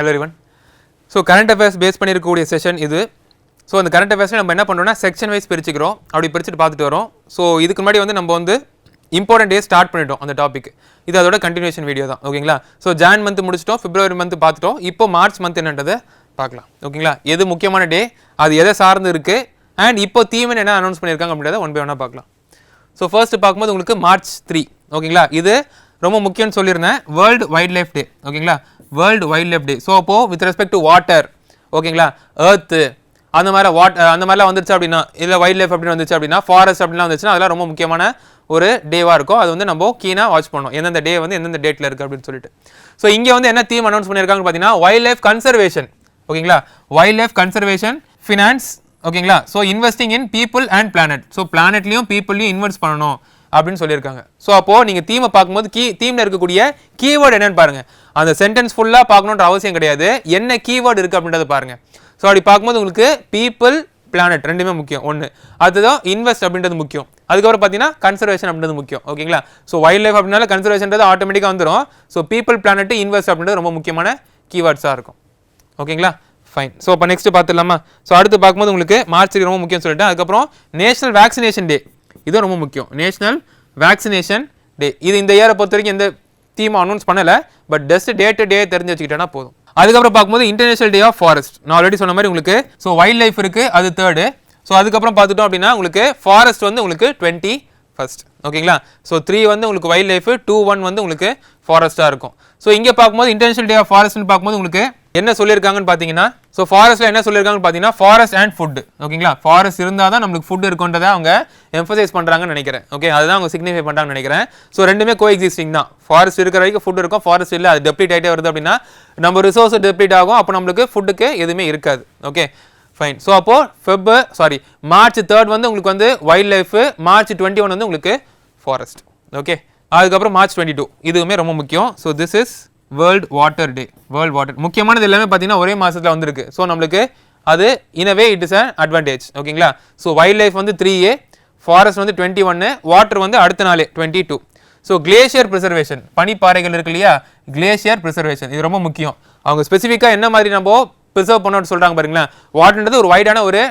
Hello ரிவன் so current affairs base பண்ணியிருக்கக்கூடிய session இது. ஸோ அந்த கரண்ட் அஃபேர்ஸில் நம்ம என்ன பண்ணுறோம்னா செக்ஷன் வைஸ் பிரிச்சுக்கிறோம். அப்படி பிரிச்சுட்டு பார்த்துட்டு வரோம். ஸோ இதுக்கு முன்னாடி வந்து நம்ம வந்து இம்பார்ட்டன்ட் டே ஸ்டார்ட் பண்ணிட்டோம் அந்த டாபிக் இது அதோட கண்டினியூஷன் வீடியோ தான். ஓகேங்களா ஸோ ஜான் மந்த் முடிச்சிட்டோம். பிப்ரவரி மந்த் பார்த்துட்டோம். இப்போ மார்ச் மந்த் என்னன்றதை பார்க்கலாம். ஓகேங்களா எது முக்கியமான டே அது எதை சார்ந்து இருக்குது அண்ட் இப்போ தீமன் என்ன அனௌன்ஸ் பண்ணியிருக்காங்க அப்படின்றத ஒன் பை ஒன்னாக பார்க்கலாம். ஸோ ஃபர்ஸ்ட் பார்க்கும்போது உங்களுக்கு மார்ச் த்ரீ ஓகேங்களா இது ரொம்ப முக்கியம்னு சொல்லியிருந்தேன். வேர்ல்டு வைல்ட் லைஃப் டே ஓகேங்களா world wild life day so அப்போது வித் ரெஸ்பெக்ட் டு வாட்டர் ஓகேங்களா ஏர்த்து அந்த மாதிரி வாட் அந்த மாதிரிலாம் வந்துருச்சு அப்படின்னா இல்லை வைல்ட் லைஃப் அப்படின்னு வந்துச்சு அப்படின்னா ஃபாரஸ்ட் அப்படிலாம் வந்துச்சுன்னா அதெல்லாம் ரொம்ப முக்கியமான ஒரு டேவாக இருக்கும். அது வந்து நம்ம கீனாக வாட்ச் பண்ணோம் எந்தெந்த டே வந்து எந்தெந்த டேட்டில் இருக்குது அப்படின்னு சொல்லிட்டு. ஸோ இங்கே வந்து என்ன தீம் அனௌன்ஸ் பண்ணியிருக்காங்கன்னு பார்த்தீங்கன்னா வைல்ட் லைஃப் கன்சர்வேஷன் ஓகேங்களா வைல்ட் லைஃப் கன்சர்வேஷன் ஃபினான்ஸ் ஓகேங்களா so investing in people and planet so பிளானட்லையும் பீப்புளையும் இன்வெஸ்ட் பண்ணணும். அப்படின்னு சொல்லியிருக்காங்க. ஸோ அப்போது நீங்கள் தீமை பார்க்கும்போது கீ தீமில் இருக்கக்கூடிய கீவேர்டு என்னன்னு பாருங்கள் அந்த சென்டென்ஸ் ஃபுல்லாக பார்க்கணுன்ற அவசியம் கிடையாது. என்ன கீவேர்டு இருக்குது அப்படின்றத பாருங்கள் ஸோ அப்படி பார்க்கும்போது உங்களுக்கு பீப்புள் பிளானட் ரெண்டுமே முக்கியம். ஒன்று அதுதான் இன்வெஸ்ட் அப்படின்றது முக்கியம். அதுக்கப்புறம் பார்த்தீங்கன்னா கன்சர்வேஷன் அப்படின்றது முக்கியம். ஓகேங்களா ஸோ வைல்ட் லைஃப் அப்படின்னால கன்சர்வேஷன்றது ஆட்டோமேட்டிக்காக வந்துடும் ஸோ பீப்புள் பிளானட் இன்வெஸ்ட் அப்படின்றது ரொம்ப முக்கியமான கீவேர்ட்ஸாக இருக்கும். ஓகேங்களா ஃபைன் ஸோ இப்போ நெக்ஸ்ட் பார்த்துடலாமா? ஸோ அடுத்து பார்க்கும்போது உங்களுக்கு மார்ச் ரொம்ப முக்கியம் சொல்லிட்டேன். அதுக்கப்புறம் நேஷனல் வேக்சினேஷன் டே இதுவும் ரொம்ப முக்கியம். நேஷ்னல் வேக்சினேஷன் டே இது இந்த இயரை பொறுத்த வரைக்கும் எந்த தீம் அனௌன்ஸ் பண்ணலை. But just day to day தெரிஞ்சு வச்சுக்கிட்டேன்னா போதும். அதுக்கப்புறம் பார்க்கும்போது இன்டர்நேஷனல் டே ஆஃப் ஃபாரஸ்ட் நான் ஆல்ரெடி சொன்ன மாதிரி உங்களுக்கு ஸோ வைல்ட் லைஃப் இருக்குது அது தேர்டு ஸோ அதுக்கப்புறம் பார்த்துட்டோம் அப்படின்னா உங்களுக்கு ஃபாரஸ்ட் வந்து உங்களுக்கு டுவெண்ட்டி ஃபர்ஸ்ட் ஓகேங்களா ஸோ த்ரீ வந்து உங்களுக்கு வைல்ட் லைஃப் டூ ஒன் வந்து உங்களுக்கு ஃபாரஸ்ட்டாக இருக்கும். ஸோ இங்கே பார்க்கும்போது இன்டர்நேஷனல் டே ஆஃப் ஃபாரஸ்ட்னு பார்க்கும்போது உங்களுக்கு என்ன சொல்லியிருக்காங்கன்னு பார்த்தீங்கன்னா ஸோ ஃபாரஸ்ட்டில் என்ன சொல்லியிருக்காங்கன்னு பார்த்தீங்கன்னா ஃபாரஸ்ட் அண்ட் ஃபுட் ஓகேங்களா? ஃபாரஸ்ட் இருந்தால் தான் நம்மளுக்கு ஃபுட் இருக்குன்றதை அவங்க எம்ஃபசைஸ் பண்ணுறாங்கன்னு நினைக்கிறேன். ஓகே அதுதான் அவங்க சிக்னிஃபை பண்ணுறாங்கன்னு நினைக்கிறேன். ஸோ ரெண்டுமே கோ எக்ஸிஸ்டிங் தான். ஃபாரஸ்ட் இருக்கிற வரைக்கும் ஃபுட் இருக்கும் ஃபாரஸ்ட் இல்லை அது டெப்ளீட் ஆகிட்டே வருது அப்படின்னா நம்ம ரிசோர்ஸ் டெப்ளீட் ஆகும் அப்போ நம்மளுக்கு ஃபுட்டுக்கு எதுவுமே இருக்காது. ஓகே ஃபைன் ஸோ அப்போது ஃபெப் சாரி மார்ச் தேர்ட் வந்து உங்களுக்கு வந்து wild life March twenty one வந்து உங்களுக்கு ஃபாரஸ்ட் ஓகே அதுக்கப்புறம் மார்ச் டுவெண்ட்டி டூ இதுவுமே ரொம்ப முக்கியம். So this is world water day world water முக்கியமானது எல்லாமே பார்த்தீங்கன்னா ஒரே மாதத்தில் வந்திருக்கு. ஸோ நம்மளுக்கு அது இனவே இட் இஸ் அன் அட்வான்டேஜ் ஓகேங்களா ஸோ வைல்ட் லைஃப் வந்து த்ரீ ஏ ஃபாரஸ்ட் வந்து டுவெண்ட்டி ஒன்று வாட்டர் வந்து அடுத்த நாள் twenty two so glacier preservation பனிப்பாறைகள் இருக்கு இல்லையா? கிளேஷியர் ப்ரிசர்வேஷன் இது ரொம்ப முக்கியம். அவங்க ஸ்பெசிஃபிக்காக என்ன மாதிரி நம்ம ப்ரிசர்வ் பண்ணணும்னு சொல்கிறாங்க பாருங்களேன். வாட்டர்ன்றது ஒரு வைடான ஒரு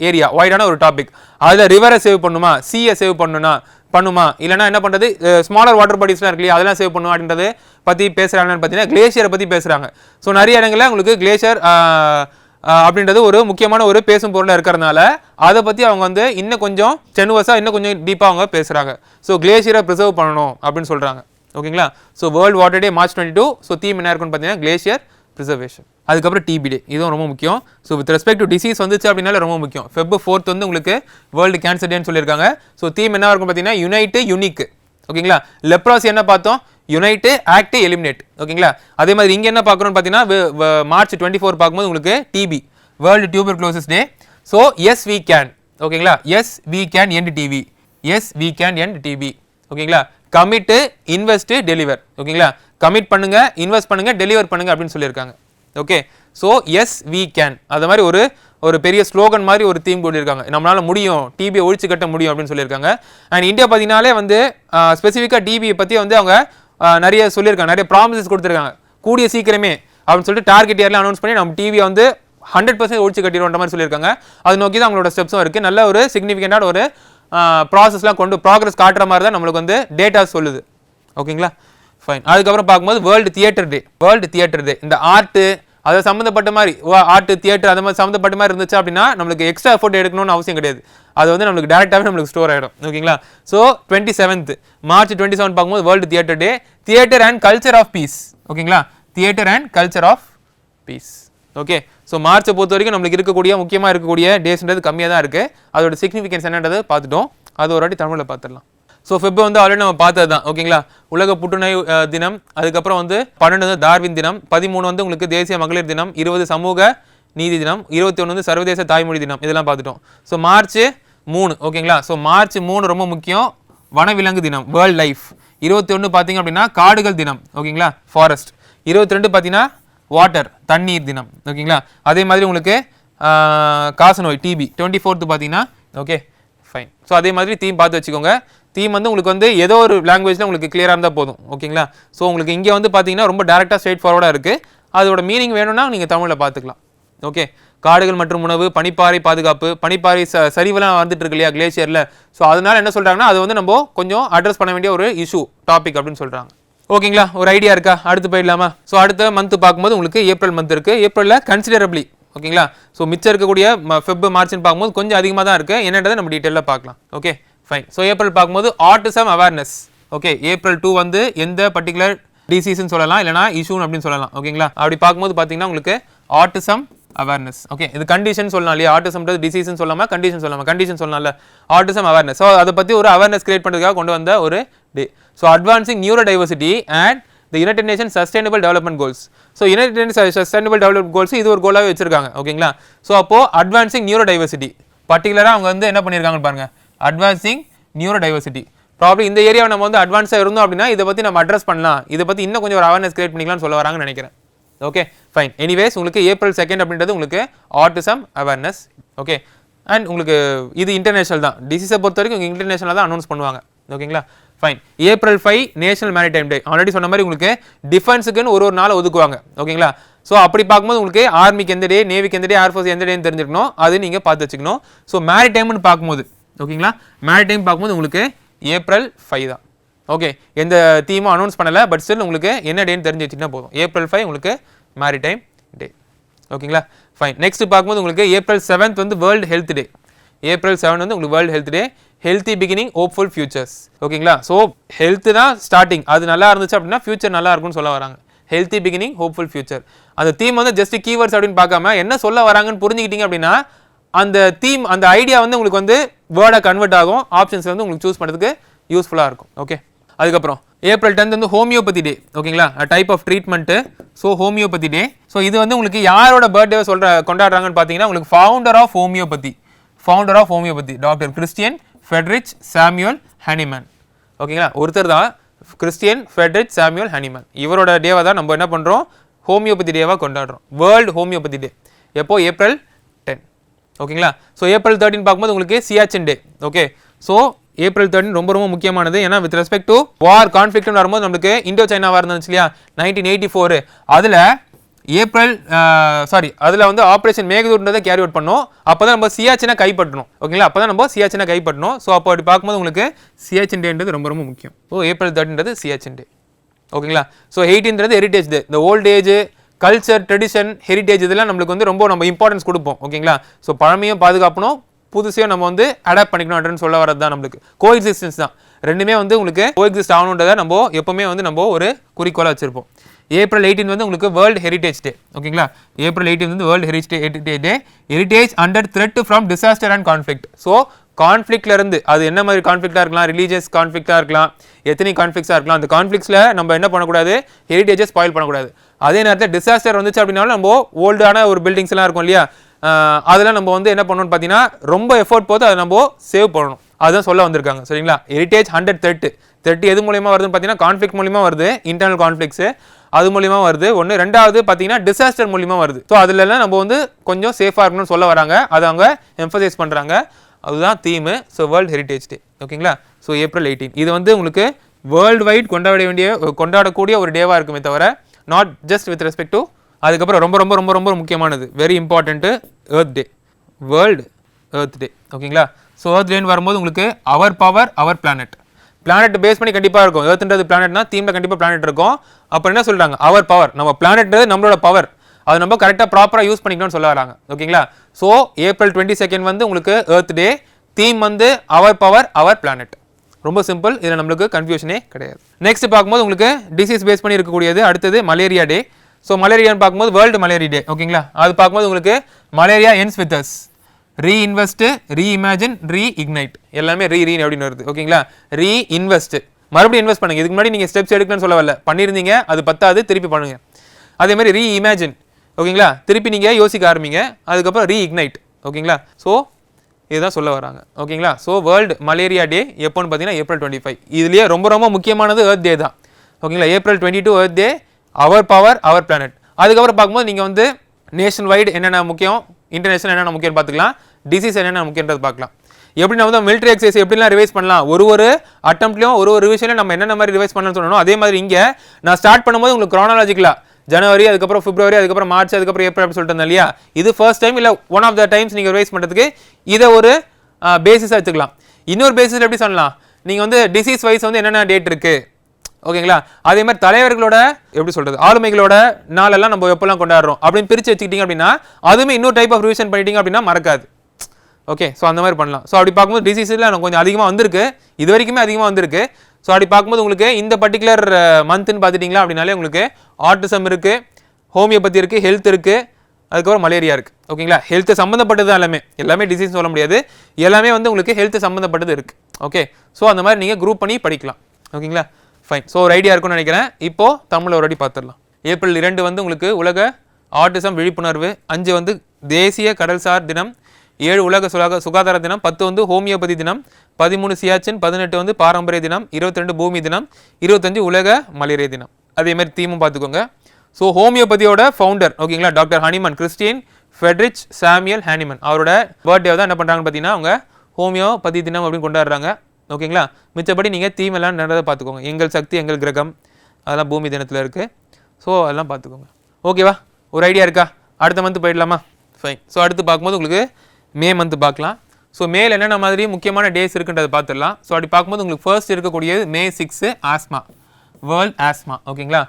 ஏரியா வைடான ஒரு டாபிக் அதில் ரிவரை சேவ் பண்ணுமா? சீயை சேவ் பண்ணணும்னா பண்ணுமா? இல்லைனா என்ன பண்ணுறது ஸ்மாலர் வாட்டர் பாடிஸ்லாம் இருக்கு இல்லையா அதெல்லாம் சேவ் பண்ணும் அப்படின்றத பற்றி பேசுகிறாங்கன்னு பார்த்தீங்கன்னா கிளேஷியரை பற்றி பேசுகிறாங்க ஸோ நிறைய இடங்களில் உங்களுக்கு கிளேஷியர் அப்படின்றது ஒரு முக்கியமான ஒரு பேசும் பொருளாக இருக்கிறதுனால அதை பற்றி அவங்க வந்து இன்னும் கொஞ்சம் சென்வஸாக இன்னும் கொஞ்சம் டீப்பாக அவங்க பேசுகிறாங்க ஸோ கிளேஷியரை ப்ரிசர்வ் பண்ணணும் அப்படின்னு சொல்கிறாங்க ஓகேங்களா? So world water day March twenty two so theme என்ன இருக்குன்னு பார்த்தீங்கன்னா கிளேஷியர் ப்ரிசர்வேஷன் அதுக்கப்புறம் டிபி டே இதுவும் ரொம்ப முக்கியம். So with respect to disease வந்துச்சு அப்படின்னால ரொம்ப முக்கியம். ஃபெப் ஃபோர்த் வந்து உங்களுக்கு வேர்ல்டு கேன்சர் டேன்னு சொல்லியிருக்காங்க. ஸோ தீம் என்ன இருக்கும் பார்த்தீங்கன்னா யுனைட்டு யூனிக் ஓகேங்களா லெப்ராசி என்ன பார்த்தோம்? யுனைட்டு ஆக்ட் எலிமினேட் ஓகேங்களா அதே மாதிரி இங்கே என்ன பார்க்குறோம்னு பார்த்தீங்கன்னா மார்ச் டுவெண்ட்டி ஃபோர் பார்க்கும்போது உங்களுக்கு TB world tuberculosis day so yes we can ஓகேங்களா yes we can end TB yes we can end TB ஓகேங்களா கமிட்டு இன்வெஸ்ட் டெலிவர் ஓகேங்களா கமிட் பண்ணுங்க இன்வெஸ்ட் பண்ணுங்க டெலிவர் பண்ணுங்க அப்படின்னு சொல்லியிருக்காங்க. Okay so yes we can அது மாதிரி ஒரு ஒரு பெரிய ஸ்லோகன் மாதிரி ஒரு தீம் போட்டிருக்காங்க. நம்மளால் முடியும். டிபியை ஒழிச்சு கட்ட முடியும் அப்படின்னு சொல்லியிருக்காங்க. அண்ட் இந்தியா பார்த்தீங்கனாலே வந்து ஸ்பெசிஃபிக்காக டிபியை பற்றி வந்து அவங்க நிறைய சொல்லியிருக்காங்க. நிறைய ப்ராமிசஸ் கொடுத்துருக்காங்க. கூடிய சீக்கிரமே அப்படின்னு சொல்லிட்டு டார்கெட் இயர்லாம் அனௌன்ஸ் பண்ணி நம்ம டிவியை வந்து ஹண்ட்ரட் பர்சன்ட் ஒழிச்சு கட்டிடுவோன்ற மாதிரி சொல்லியிருக்காங்க. அது நோக்கி தான் அவங்களோட ஸ்டெப்ஸும் இருக்குது நல்ல ஒரு சிக்னிஃபிகண்டான ஒரு ப்ராசஸ்லாம் கொண்டு ப்ராக்ரஸ் காட்டுற மாதிரி தான் நம்மளுக்கு வந்து டேட்டா சொல்லுது. ஓகேங்களா ஃபைன் அதுக்கப்புறம் பார்க்கும்போது world theatre day world theatre day இந்த ஆர்ட்டு அதை சம்மந்தப்பட்ட மாதிரி ஆர்ட் தியேட்டர் அது மாதிரி சம்மந்தப்பட்ட மாதிரி இருந்துச்சு அப்படின்னா நம்மளுக்கு எக்ஸ்ட்ரா எஃபோர்ட் எடுக்கணும்னு அவசியம் கிடையாது. அது வந்து நம்மளுக்கு டேரெக்டாகவே நம்மளுக்கு ஸ்டோர் ஆகிடும் ஓகேங்களா? So twenty seventh March twenty seven பார்க்கும்போது world theatre day theatre and culture of peace ஓகேங்களா? Theatre and culture of peace okay so மார்ச்சை பொறுத்த வரைக்கும் நம்மளுக்கு இருக்கக்கூடிய முக்கியமாக இருக்கக்கூடிய டேஸ்ன்றது கம்மியாக தான் இருக்குது அதோட சிக்னிஃபிகன்ஸ் என்னன்றது பார்த்துட்டோம். அது ஒரு வாட்டி தமிழில் பார்த்துடலாம். ஸோ ஃபெப் வந்து ஆல்ரெடி நம்ம பார்த்தது தான் ஓகேங்களா? உலக புற்றுநோய் தினம். அதுக்கப்புறம் வந்து பன்னெண்டு வந்து டார்வின் தினம். பதிமூணு வந்து உங்களுக்கு தேசிய மகளிர் தினம். இருபது சமூக நீதி தினம். இருபத்தி ஒன்று வந்து சர்வதேச தாய்மொழி தினம். இதெல்லாம் பார்த்துட்டோம். ஸோ மார்ச் மூணு. ஓகேங்களா? ஸோ மார்ச் மூணு ரொம்ப முக்கியம். வனவிலங்கு தினம். வேர்ல்ட் லைஃப் இருபத்தி ஒன்று பார்த்தீங்க அப்படின்னா காடுகள் தினம். ஓகேங்களா? ஃபாரஸ்ட் இருபத்தி ரெண்டு பார்த்தீங்கன்னா வாட்டர் தண்ணீர் தினம். ஓகேங்களா? அதே மாதிரி உங்களுக்கு காசநோய் டிபி டுவெண்ட்டி ஃபோர்த்து பார்த்தீங்கன்னா ஓகே ஃபைன் ஸோ அதே மாதிரி தீம் பார்த்து வச்சுக்கோங்க. தீம் வந்து உங்களுக்கு வந்து ஏதோ ஒரு லாங்குவேஜில் உங்களுக்கு கிளியராக இருந்தால் போதும். ஓகேங்களா? ஸோ உங்களுக்கு இங்கே வந்து பார்த்தீங்கன்னா ரொம்ப டேரெக்டாக ஸ்ட்ரெயிட் ஃபார்வர்டாக இருக்குது அதோட மீனிங் வேணும்னா நீங்கள் தமிழில் பார்த்துக்கலாம். ஓகே காடுகள் மற்றும் உணவு பனிப்பாறை பாதுகாப்பு பனிப்பாறை ச சரிவெல்லாம் வந்துட்டு இருக்கு இல்லையா கிளேஷியரில் ஸோ அதனால என்ன சொல்கிறாங்கன்னா அது வந்து நம்ம கொஞ்சம் அட்ரஸ் பண்ண வேண்டிய ஒரு இஷ்யூ டாபிக் அப்படின்னு சொல்கிறாங்க ஓகேங்களா? ஒரு ஐடியா இருக்கா? அடுத்து போயிடலாமா? ஸோ அடுத்த மந்த் பார்க்கும்போது உங்களுக்கு ஏப்ரல் மந்த் இருக்குது ஏப்ரலில் கன்சிடரபிளி ஓகேங்களா? ஸோ மிச்சம் இருக்கக்கூடிய ஃபெப் மார்ச்னு பார்க்கும்போது கொஞ்சம் அதிகமாக தான் இருக்குது என்னன்றதை நம்ம டீட்டெயிலாக பார்க்கலாம். ஓகே ஃபைன் ஸோ ஏப்ரல் பார்க்கும்போது autism awareness okay April two வந்து எந்த பர்டிகுலர் டிசீஸ்னு சொல்லலாம் இல்லைனா இஷ்யூன்னு அப்படின்னு சொல்லலாம். ஓகேங்களா? அப்படி பார்க்கும்போது பார்த்தீங்கன்னா உங்களுக்கு ஆட்டிசம் அவேர்னஸ் ஓகே இது கண்டிஷன் சொல்லலாம் இல்லையா? ஆட்டிசம்ன்றது டிசீஸ்னு சொல்லாமல் கண்டிஷன் சொல்லாமல் கண்டிஷன் சொல்லலாம்ல ஆட்டிசம் அவேர்னஸ் ஸோ அதை பற்றி ஒரு அவேர்னஸ் கிரியேட் பண்ணுறதுக்காக கொண்டு வந்த ஒரு day so advancing neurodiversity and the united nation sustainable development goals so united nation sustainable development goals இது ஒரு கோலாகவே வச்சிருக்காங்க ஓகேங்களா? ஸோ அப்போ அட்வான்சிங் நியூரோ டைவர்சிட்டி பர்டிகுலராக அவங்க வந்து என்ன பண்ணியிருக்காங்கன்னு பாருங்க. அட்வான்சிங் நியூரோ டைவர்சிட்டி ப்ராப்ளி இந்த ஏரியாவை நம்ம வந்து அட்வான்ஸாக இருந்தோம் அப்படின்னா இதை பற்றி நம்ம அட்ரஸ் பண்ணலாம். இதை பற்றி இன்னும் கொஞ்சம் ஒரு அவேர்னஸ் கிரியேட் பண்ணிக்கலாம்னு சொல்ல வராங்கன்னு நினைக்கிறேன். ஓகே ஃபைன் எனிவேஸ் உங்களுக்கு ஏப்ரல் செகண்ட் அப்படின்றது உங்களுக்கு ஆர்டிசம் அவேர்னஸ் ஓகே அண்ட் உங்களுக்கு இது இன்டர்நேஷனல் தான். டிசீஸை பொறுத்த வரைக்கும் இன்டர்நேஷனல் தான் அனௌன்ஸ் பண்ணுவாங்க. ஓகேங்களா fine April five national maritime day already சொன்ன மாதிரி உங்களுக்கு டிஃபென்ஸுக்குன்னு ஒரு ஒரு நாள் ஒதுக்குவாங்க. ஓகேங்களா? ஸோ அப்படி பார்க்கும்போது உங்களுக்கு ஆர்மிக்கு எந்த டே நேவிக்கு எந்த டே ஏர்ஃபோர்ஸ் எந்த டேன்னு தெரிஞ்சுக்கணும் அது நீங்கள் பார்த்து வச்சுக்கணும். ஸோ மேரிடைம்னு பார்க்கும்போது ஓகேங்களா? மேரிடைம் பார்க்கும்போது உங்களுக்கு ஏப்ரல் ஃபைவ் தான். ஓகே எந்த தீமும் அனௌன்ஸ் பண்ணலை பட் ஸ்டில் உங்களுக்கு என்ன டேன்னு தெரிஞ்சு வச்சுக்கிட்டா போதும். ஏப்ரல் ஃபைவ் உங்களுக்கு மேரிடைம் டே ஓகேங்களா? ஃபைன் நெக்ஸ்ட் பார்க்கும்போது உங்களுக்கு ஏப்ரல் செவன்த் வந்து world health day April seven வந்து உங்களுக்கு world health day healthy beginning hopeful futures ஓகேங்களா ஸோ ஹெல்த்து தான் ஸ்டார்டிங் அது நல்லா இருந்துச்சு அப்படின்னா ஃபியூச்சர் நல்லா இருக்கும்னு சொல்ல வராங்க. ஹெல்த்தி பிகினிங் ஹோப்ஃபுல் ஃபியூச்சர் அந்த தீம் வந்து ஜஸ்ட் கீவேர்ட்ஸ் அப்படின்னு பார்க்காம என்ன சொல்ல வராங்கன்னு புரிஞ்சுக்கிட்டீங்க அப்படின்னா அந்த தீம் அந்த ஐடியா வந்து உங்களுக்கு வந்து வேர்டாக கன்வெர்ட் ஆகும். ஆப்ஷன்ஸ் வந்து உங்களுக்கு சூஸ் பண்ணுறதுக்கு யூஸ்ஃபுல்லாக இருக்கும். ஓகே அதுக்கப்புறம் ஏப்ரல் டென்த் வந்து ஹோமியோபதி டே ஓகேங்களா type of treatment so homeopathy day so இது வந்து உங்களுக்கு யாரோட பர்த்டே சொல்கிற கொண்டாடுறாங்கன்னு பார்த்தீங்கன்னா உங்களுக்கு founder of homeopathy founder of homeopathy doctor Christian Friedrich Samuel Hahnemann ஓகேங்களா ஒருத்தர் தான் கிறிஸ்டியன் ஃபெட்ரிச் சாமியூல் ஹனிமன் இவரோட டேவை தான் நம்ம என்ன பண்ணுறோம் ஹோமியோபதி டேவாக கொண்டாடுறோம். வேர்ல்டு ஹோமியோபதி டே எப்போ? ஏப்ரல் டென் ஓகேங்களா ஸோ ஏப்ரல் தேர்ட்டின் பார்க்கும்போது உங்களுக்கு Siachen day okay so April thirteen ரொம்ப ரொம்ப முக்கியமானது. ஏன்னா வித் ரெஸ்பெக்ட் டு வார் கான்ஃப்ளிக்ட்னு வரும்போது நம்மளுக்கு இண்டோ சைனா வார் இருந்துச்சு இல்லையா? நைன்டீன் எயிட்டி ஃபோர் அதில் ஏப்ரல் சாரி அதில் வந்து ஆப்ரேஷன் மேகதூர்ன்றதை கேரி அவுட் பண்ணோம். அப்போ தான் நம்ம சியாச்சினை கைப்பற்றணும். ஓகேங்களா? அப்போ தான் நம்ம சியாச்சினை கைப்பற்றணும். ஸோ அப்போ அப்படி பார்க்கும்போது உங்களுக்கு சியாச்சின் டேன்றது ரொம்ப ரொம்ப முக்கியம். ஓ ஏப்ரல் தேர்ட்டின்றது சியாச்சின் டே ஓகேங்களா? ஸோ எயிட்டீன்றது ஹெரிட்டேஜ் டே இந்த old age culture tradition heritage இதெல்லாம் நம்மளுக்கு வந்து ரொம்ப நம்ம இம்பார்ட்டன்ஸ் கொடுப்போம். ஓகேங்களா? ஸோ பழமையும் பாதுகாப்பணும். புதுசையும் நம்ம வந்து அடாப்ட் பண்ணிக்கணும் அப்படின்னு சொல்ல வரது தான் நம்மளுக்கு. கோ எக்ஸிஸ்டன்ஸ் தான். ரெண்டுமே வந்து உங்களுக்கு கோ எக்ஸிஸ்ட் ஆகணுன்றதை நம்ம எப்போவுமே வந்து நம்ம ஒரு குறிக்கோளாக வச்சுருப்போம். ஏப்ரல் எயிட்டீன் வந்து உங்களுக்கு வேர்ல்டு ஹெரிட்டேஜ் டே ஓகேங்களா ஏப்ரல் எயிட்டீன் வந்து world heritage day heritage under threat from disaster and conflict so கான்ஃப்ளிக்ட்லேருந்து அது என்ன மாதிரி கான்ஃப்ளிக்டாக இருக்கலாம்? ரிலீஜியஸ் கான்ஃப்ளிக்டாக இருக்கலாம். எத்தனை கான்ஃப்ளிக்ஸாக இருக்கலாம். அந்த கான்ஃப்ளிக்ஸில் நம்ம என்ன பண்ணக்கூடாது? ஹெரிட்டேஜை ஸ்பாயில் பண்ணக்கூடாது. அதே நேரத்தில் டிசாஸ்டர் வந்துச்சு அப்படின்னாலும் நம்ம ஓல்டான ஒரு பில்டிங்ஸ்லாம் இருக்கும் இல்லையா? அதெல்லாம் நம்ம வந்து என்ன பண்ணணும்னு பார்த்தீங்கன்னா ரொம்ப எஃபோர்ட் போட்டு அதை நம்ம சேவ் பண்ணணும். அதுதான் சொல்ல வந்திருக்காங்க. சரிங்களா? ஹெரிட்டேஜ் ஹண்ட்ரட் தேர்ட்டு தேர்ட்டி எது மூலியமாக வருதுன்னு பார்த்தீங்கன்னா கான்ஃப்ளிக் மூலியமாக வருது. இன்டர்னல் கான்ஃப்ளிக்ஸு அது மூலியமாக வருது. ஒன்று ரெண்டாவது பார்த்தீங்கன்னா டிசாஸ்டர் மூலியமாக வருது. ஸோ அதுலலாம் நம்ம வந்து கொஞ்சம் சேஃபாக இருக்கணும்னு சொல்ல வராங்க. அதை அவங்க எம்ஃபசைஸ் பண்ணுறாங்க அதுதான் theme so world heritage day ஓகேங்களா? ஸோ ஏப்ரல் எயிட்டீன் இது வந்து உங்களுக்கு வேர்ல்டு வைட் கொண்டாட வேண்டிய கொண்டாடக்கூடிய ஒரு டேவாக இருக்குமே தவிர not just with respect to அதுக்கப்புறம் ரொம்ப ரொம்ப ரொம்ப ரொம்ப முக்கியமானது. Very important earth day world earth day ஓகேங்களா? ஸோ எர்த் வரும்போது உங்களுக்கு our power our planet planet base பண்ணி கண்டிப்பாக இருக்கும். ஏர்த்துன்றது பிளானட்னா தீமில் கண்டிப்பாக பிளானட் இருக்கும். அப்போ என்ன சொல்கிறாங்க அவர் பவர் நம்ம பிளானட்ன்றது நம்மளோட பவர் அது நம்ம கரெக்டாக ப்ராப்பராக யூஸ் பண்ணிக்கணும்னு சொல்ல வராங்க. ஓகேங்களா ஸோ ஏப்ரல் டுவெண்ட்டி செகண்ட் வந்து உங்களுக்கு ஏர்த் டே தீம் வந்து அவர் பவர் அவர் பிளானட் ரொம்ப சிம்பிள் இதில் நம்மளுக்கு கன்ஃபியூஷனே கிடையாது. நெக்ஸ்ட் பார்க்கும்போது உங்களுக்கு டிசீஸ் பேஸ் பண்ணி இருக்கக்கூடியது அடுத்தது மலேரியா டே ஸோ மலேரியான்னு பார்க்கும்போது வேர்ல்டு மலேரியா டே ஓகேங்களா அது பார்க்கும்போது உங்களுக்கு malaria ends with us reinvest reimagine reignite எல்லாமே ரீ ரீ அப்படின்னு வருது. ஓகேங்களா? ரீஇன்வெஸ்ட்டு மறுபடியும் இன்வெஸ்ட் பண்ணுங்க. இதுக்கு முன்னாடி நீங்கள் ஸ்டெப்ஸ் எடுக்கணும்னு சொல்ல வரல. பண்ணியிருந்தீங்க அது பத்தாது திருப்பி பண்ணுங்க. அதே மாதிரி ரீஇமேஜின் ஓகேங்களா? திருப்பி நீங்கள் யோசிக்க ஆரம்பிங்க. அதுக்கப்புறம் ரீஇக்னைட் ஓகேங்களா? ஸோ இதுதான் சொல்ல வராங்க. ஓகேங்களா? ஸோ வேர்ல்டு மலேரியா டே எப்போன்னு பார்த்தீங்கன்னா ஏப்ரல் டுவெண்ட்டி ஃபைவ் இதுலேயே ரொம்ப ரொம்ப முக்கியமானது ஏர்த் டே தான். ஓகேங்களா? April twenty two earth day our power our planet அதுக்கப்புறம் பார்க்கும்போது நீங்கள் வந்து நேஷன் வைடு என்னென்ன முக்கியம் இன்டர்நேஷனல் என்னென்ன முக்கியம்னு பார்த்துக்கலாம். டிசீஸ் என்னென்ன முக்கியன்றது பார்க்கலாம். எப்படி நம்ம வந்து மிலிட்டரி எக்ஸசைஸ் எப்படிலாம் ரிவைஸ் பண்ணலாம்? ஒரு ஒரு அட்டம்ப்ட்லையும் ஒரு ஒரு விஷயம் நம்ம என்னென்ன மாதிரி ரிவைஸ் பண்ணலாம்னு சொல்லணும் அதே மாதிரி இங்கே நான் ஸ்டார்ட் பண்ணும்போது உங்களுக்கு க்ரானாலஜிக்கலாக ஜனவரி அதுக்கப்புறம் பிப்ரவரி அதுக்கப்புறம் மார்ச் அதுக்கப்புறம் ஏப்ரல் அப்படின்னு சொல்லிட்டு இல்லையா? இது ஃபர்ஸ்ட் டைம் இல்லை ஒன் ஆஃப் த டைம்ஸ் நீங்கள் ரிவைஸ் பண்ணுறதுக்கு இதை ஒரு பேசிஸாக எடுத்துக்கலாம் இன்னொரு பேசிஸில் எப்படி சொல்லலாம்? நீங்கள் வந்து டிசீஸ் வைஸ் வந்து என்னென்ன டேட் இருக்குது ஓகேங்களா? அதே மாதிரி தலைவர்களோட எப்படி சொல்கிறது ஆளுமைகளோட நாளெல்லாம் நம்ம எப்போல்லாம் கொண்டாடுறோம் அப்படின்னு பிரித்து வச்சுக்கிட்டீங்க அப்படின்னா அதுவுமே இன்னொரு டைப் ஆஃப் ரிவிஷன் பண்ணிட்டீங்க அப்படின்னா மறக்காது. ஓகே ஸோ அந்த மாதிரி பண்ணலாம். ஸோ அப்படி பார்க்கும்போது டிசீஸில் எனக்கு கொஞ்சம் அதிகமாக வந்திருக்கு. இது வரைக்குமே அதிகமாக வந்திருக்கு. ஸோ அப்படி பார்க்கும்போது உங்களுக்கு இந்த பர்டிகுலர் மந்த்துன்னு uh, பார்த்துட்டிங்களா அப்படின்னாலே உங்களுக்கு ஆர்டிசம் இருக்குது ஹோமியோபதி இருக்குது ஹெல்த் இருக்குது அதுக்கப்புறம் மலேரியா இருக்குது ஓகேங்களா ஹெல்த்து சம்மந்தப்பட்டது தான் எல்லாமே. எல்லாமே டிசீஸ் சொல்ல முடியாது. எல்லாமே வந்து உங்களுக்கு ஹெல்த்து சம்மந்தப்பட்டது இருக்குது ஓகே ஸோ அந்த மாதிரி நீங்கள் குரூப் பண்ணி படிக்கலாம். ஓகேங்களா ஃபைன் ஸோ ஒரு ஐடியா இருக்கும்னு நினைக்கிறேன். இப்போது தமிழ் ஒரு அடி பார்த்துடலாம். ஏப்ரல் இரண்டு வந்து உங்களுக்கு உலக ஆட்டிசம் விழிப்புணர்வு. அஞ்சு வந்து தேசிய கடல்சார் தினம். ஏழு உலக சுகாதார சுகாதார தினம் பத்து வந்து ஹோமியோபதி தினம் பதிமூணு சியாச்சின் பதினெட்டு வந்து பாரம்பரிய தினம் இருபத்தி ரெண்டு பூமி தினம் இருபத்தஞ்சு உலக மலேரியா தினம். அதே மாதிரி தீமும் பார்த்துக்கோங்க. ஸோ ஹோமியோபதியோட ஃபவுண்டர் ஓகேங்களா? Doctor Hahnemann Christian Friedrich Samuel Hahnemann. அவரோட பர்த்டே தான் என்ன பண்ணுறாங்கன்னு பார்த்தீங்கன்னா அவங்க ஹோமியோபதி தினம் அப்படின்னு கொண்டாடுறாங்க. ஓகேங்களா? மிச்சப்படி நீங்கள் தீமெல்லாம் நடந்ததை பார்த்துக்கோங்க. எங்கள் சக்தி எங்கள் கிரகம் அதெல்லாம் பூமி தினத்தில் இருக்குது ஸோ அதெல்லாம் பார்த்துக்கோங்க. ஓகேவா ஒரு ஐடியா இருக்கா? அடுத்த மந்த் போயிடலாமா? ஃபைன் ஸோ அடுத்து பார்க்கும்போது உங்களுக்கு மே மந்த் பார்க்கலாம். ஸோ மேல என்னென்ன மாதிரி முக்கியமான டேஸ் இருக்குன்றதை பார்த்துடலாம். ஸோ அப்படி பார்க்கும்போது உங்களுக்கு ஃபர்ஸ்ட் இருக்கக்கூடியது May six asthma world asthma ஓகேங்களா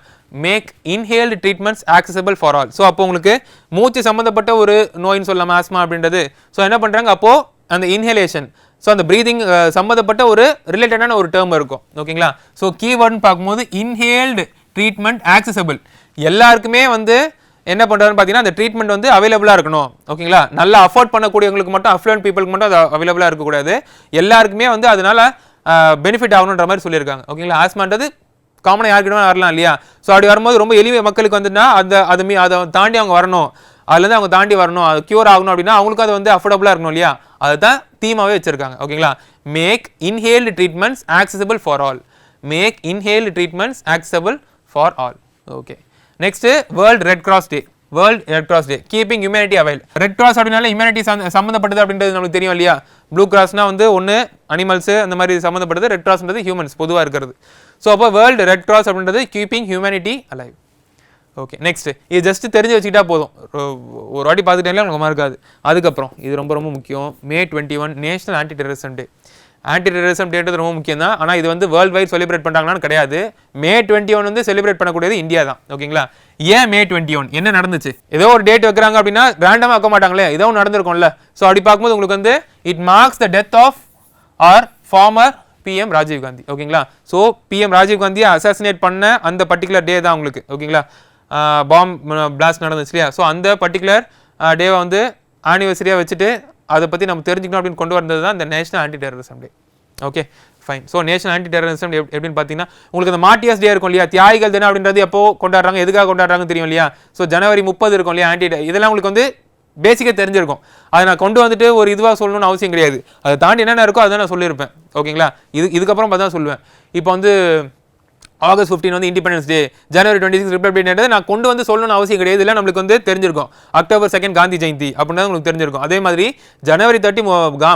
make inhaled treatments accessible for all so அப்போ உங்களுக்கு மூச்சு சம்மந்தப்பட்ட ஒரு நோயின்னு சொல்லலாம்? ஆஸ்மா அப்படின்றது. ஸோ என்ன பண்ணுறாங்க அப்போது அந்த இன்ஹேலேஷன் ஸோ அந்த ப்ரீதிங் சம்மந்தப்பட்ட ஒரு ரிலேட்டடான ஒரு டேர்ம் இருக்கும். ஓகேங்களா ஸோ கீவேர்டுன்னு பார்க்கும்போது இன்ஹேல்டு ட்ரீட்மெண்ட் ஆக்சசபிள் எல்லாருக்குமே வந்து என்ன பண்ணுறாருன்னு பார்த்தீங்கன்னா அந்த ட்ரீட்மெண்ட் வந்து அவைலபிளாக இருக்கணும். ஓகேங்களா? நல்லா அஃபோர்ட் பண்ணக்கூடியவங்களுக்கு மட்டும் அஃப்ளூயன்ட் பீப்புளுக்கு மட்டும் அது அவைலபிளாக இருக்கக்கூடாது. எல்லாருக்குமே வந்து அதனால் பெனிஃபிட் ஆகணுன்ற மாதிரி சொல்லியிருக்காங்க. ஓகேங்களா? ஆஸ்மான்றது காமனாக யாருக்கிட்ட வரலாம் இல்லையா? ஸோ அப்படி வரும்போது ரொம்ப எளிமை மக்களுக்கு வந்துன்னா அந்த அது மீ அதை தாண்டி அவங்க வரணும். அதுலேருந்து அவங்க தாண்டி வரணும். அது க்யூர் ஆகணும் அப்படின்னா அவங்களுக்கும் அது வந்து அஃபோர்டபுளாக இருக்கணும் இல்லையா? அதுதான் தீமாவே வச்சுருக்காங்க. ஓகேங்களா? Make inhaled treatments accessible for all make inhaled treatments accessible for all okay next world red cross day world red cross day keeping humanity alive red cross அப்படின்னால ஹியூமனிட்டி சம்மந்தப்பட்டது அப்படின்றது நமக்கு தெரியும் இல்லையா? ப்ளூ கிராஸ்னா வந்து ஒன்று அனிமல்ஸ் அந்த மாதிரி சம்மந்தப்பட்டது ரெட் கிராஸ்ன்றது ஹியூமன்ஸ் பொதுவாக இருக்கிறது. ஸோ அப்போ வேர்ல்டு ரெட் கிராஸ் அப்படின்றது keeping humanity alive okay next இது ஜஸ்ட் தெரிஞ்சு வச்சுக்கிட்டா போதும். ஒரு- வாட்டி பார்த்துட்டே நமக்கு இருக்காது அதுக்கப்புறம் இது ரொம்ப ரொம்ப முக்கியம். May twenty one national anti terrorism day anti terrorism டேன்றது ரொம்ப முக்கியம் தான் ஆனால் இது வந்து வேர்ல்டு வைட் செலிப்ரேட் பண்ணுறாங்களான்னு கிடையாது. மே டுவெண்ட்டி ஒன் வந்து செலிப்ரேட் பண்ணக்கூடியது இந்தியா தான் ஓகேங்களா? ஏன் மே டுவெண்ட்டி ஒன் என்ன நடந்துச்சு? ஏதோ ஒரு டேட் வைக்கிறாங்க அப்படின்னா ரேண்டமாக வைக்க மாட்டாங்களே. ஏதோ நடந்திருக்கும்ல. ஸோ அப்படி பார்க்கும்போது உங்களுக்கு வந்து it marks the death of our former PM Rajiv Gandhi ஓகேங்களா? ஸோ பிஎம் ராஜீவ் காந்தியை அசாசினேட் பண்ண அந்த பர்டிகுலர் டே தான் உங்களுக்கு. ஓகேங்களா? பாம் பிளாஸ்ட் நடந்துச்சு இல்லையா? ஸோ அந்த பர்டிகுலர் டேவை வந்து ஆனிவர்சரியாக வச்சுட்டு அதை பற்றி நம்ம தெரிஞ்சுக்கணும் அப்படின்னு கொண்டு வந்தது தான் இந்த national anti terrorism day okay fine so national anti terrorism day எப்படின்னு பார்த்தீங்கன்னா உங்களுக்கு அந்த மாட்டியாஸ் டே இருக்கும் இல்லையா? தியாகிகள் தினம் அப்படின்றது எப்போ கொண்டாடுறாங்க எதுக்காக கொண்டாடுறாங்கன்னு தெரியும் இல்லையா? ஸோ ஜனவரி முப்பது இருக்கும் இல்லையா ஆன்டி இதெல்லாம் உங்களுக்கு வந்து பேசிக்காக தெரிஞ்சிருக்கும். அதை நான் கொண்டு வந்துட்டு ஒரு இதுவாக சொல்லணும்னு அவசியம் கிடையாது. அதை தாண்டி என்னென்ன இருக்கோ அதை நான் சொல்லியிருப்பேன். ஓகேங்களா இது இதுக்கப்புறம் பார்த்தா சொல்லுவேன். இப்போ வந்து ஆகஸ்ட் 15 வந்து independence day January twenty six republic day நான் கொண்டு வந்து சொல்லணும்னு அவசியம் கிடையாது. இல்லை நம்மளுக்கு வந்து தெரிஞ்சிருக்கும். அக்டோபர் செகண்ட் காந்தி ஜெயந்தி அப்படின்னா உங்களுக்கு தெரிஞ்சிருக்கும். அதே மாதிரி ஜனவரி தேர்ட்டி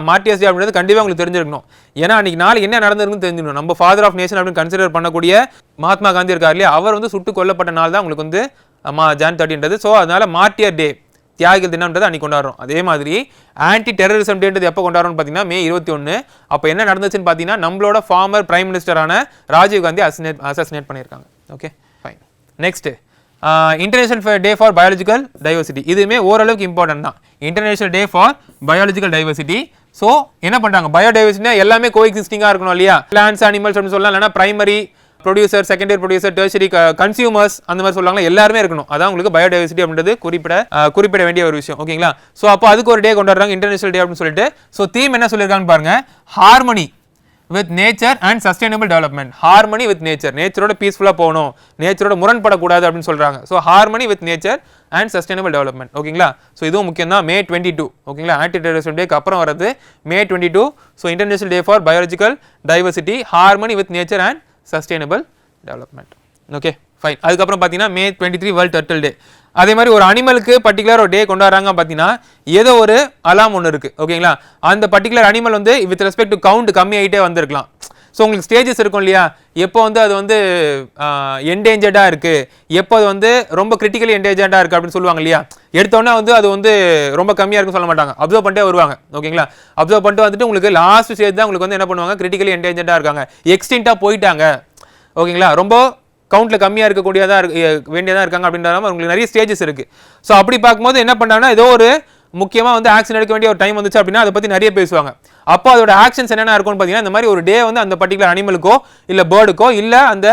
மார்டியஸ் டே அப்படின்றது கண்டிப்பாக உங்களுக்கு தெரிஞ்சிருக்கணும். ஏன்னா அன்றைக்கி நாள் என்ன நடந்திருக்குன்னு தெரிஞ்சிடணும் நம்ம ஃபாதர் ஆஃப் நேஷன் அப்படின்னு கன்சிடர் பண்ணக்கூடிய மகாத்மா காந்தி இருக்கார் இல்லையா? அவர் வந்து சுட்டு கொல்லப்பட்ட நாள் தான் உங்களுக்கு வந்து மா ஜான் தேர்ட்டின்றது ஸோ அதனால் மார்டியர் டே தியாகிகள் தினம்ன்றது அன்றைக்கி கொண்டாடுறோம். அதே மாதிரி ஆன்டி டெரரிசம் டேன்றது எப்போ கொண்டாடுறோம்னு பார்த்தீங்கன்னா மே இருபத்தி ஒன்று அப்போ என்ன நடந்துச்சுன்னு பார்த்தீங்கன்னா நம்மளோட ஃபார்மர் பிரைம் மினிஸ்டரான ராஜீவ் காந்தி அசனேட் அசசினேட் பண்ணியிருக்காங்க. Okay fine next international day for biological diversity இதுவுமே ஓரளவுக்கு இம்பார்ட்டன்ட் தான். International day for biological diversity so என்ன பண்ணுறாங்க பயோடைவர்சிட்டினா எல்லாமே கோ எக்ஸிஸ்டிங்காக இருக்கணும் இல்லையா? பிளான்ஸ் அனிமல்ஸ் அப்படின்னு சொல்லலாம். இல்லைனா primary producer secondary producer tertiary consumers அந்த மாதிரி சொல்லுவாங்க எல்லாருமே இருக்கணும். அதான் உங்களுக்கு பயோடைவர்சிட்டி அப்படின்றது குறிப்பிட uh, குறிப்பிட வேண்டிய ஒரு விஷயம். ஓகேங்களா ஸோ அப்போ அதுக்கு ஒரு டே கொண்டாடுறாங்க இன்டர்நேஷனல் டே அப்படின்னு சொல்லிட்டு. ஸோ தீம் என்ன சொல்லியிருக்காங்கன்னு பாருங்க. Harmony with nature and sustainable development harmony with nature நேச்சரோட பீஸ்ஃபுல்லாக போகணும். நேச்சரோட முரண்படக்கூடாது அப்படின்னு சொல்கிறாங்க so harmony with nature and sustainable development ஓகேங்களா ஸோ இதுவும் முக்கியம் தான் மே டுவெண்ட்டி டூ ஓகேங்களா ஆன்டி டெரரிசம் டேக்கு அப்புறம் வரது May twenty two so international day for biological diversity harmony with nature and sustainable development okay fine அதுக்கப்புறம் பார்த்தீங்கன்னா May twenty three world turtle day அதே மாதிரி ஒரு அனிமலுக்கு பர்டிகுலர் ஒரு டே கொண்டாடுறாங்க பார்த்தீங்கன்னா ஏதோ ஒரு அலாம் ஒன்று இருக்குது ஓகேங்களா அந்த பர்டிகுலர் அனிமல் வந்து வித் ரெஸ்பெக்ட் டு கவுண்ட் கம்மி ஆகிட்டே வந்திருக்கலாம். ஸோ உங்களுக்கு ஸ்டேஜஸ் இருக்கும் இல்லையா? எப்போ வந்து அது வந்து என்டேஞ்சர்டாக இருக்குது எப்போ அது வந்து ரொம்ப கிரிட்டிக்கலி என்டேஞ்சர்டாக இருக்குது அப்படின்னு சொல்லுவாங்க இல்லையா? எடுத்தோன்னே வந்து அது வந்து ரொம்ப கம்மியாக இருக்குன்னு சொல்ல மாட்டாங்க. அப்சர்வ் பண்ணிட்டே வருவாங்க. ஓகேங்களா? அப்சர்வ் பண்ணிட்டு வந்துட்டு உங்களுக்கு லாஸ்ட் ஸ்டேஜ் தான் உங்களுக்கு வந்து என்ன பண்ணுவாங்க? கிரிட்டிக்கலி என்டேஞ்சர்டாக இருக்காங்க. எக்ஸ்டென்ட்டாக போயிட்டாங்க. ஓகேங்களா? ரொம்ப கவுண்ட்டில் கம்மியாக இருக்கக்கூடியதாக இருக்கு வேண்டியதாக இருக்காங்க அப்படின்ற மாதிரி உங்களுக்கு நிறைய ஸ்டேஜஸ் இருக்குது ஸோ அப்படி பார்க்கும்போது என்ன பண்ணாங்கன்னா ஏதோ ஒரு முக்கியமாக வந்து ஆக்ஷன் எடுக்க வேண்டிய ஒரு டைம் வந்துச்சு அப்படின்னா அதை பற்றி நிறைய பேசுவாங்க. அப்போ அதோட ஆக்ஷன்ஸ் என்னென்ன இருக்கும்னு பார்த்தீங்கன்னா இந்த மாதிரி ஒரு டே வந்து அந்த பர்டிகுலர் அனிமலுக்கோ இல்லை பேர்டுக்கோ இல்லை அந்த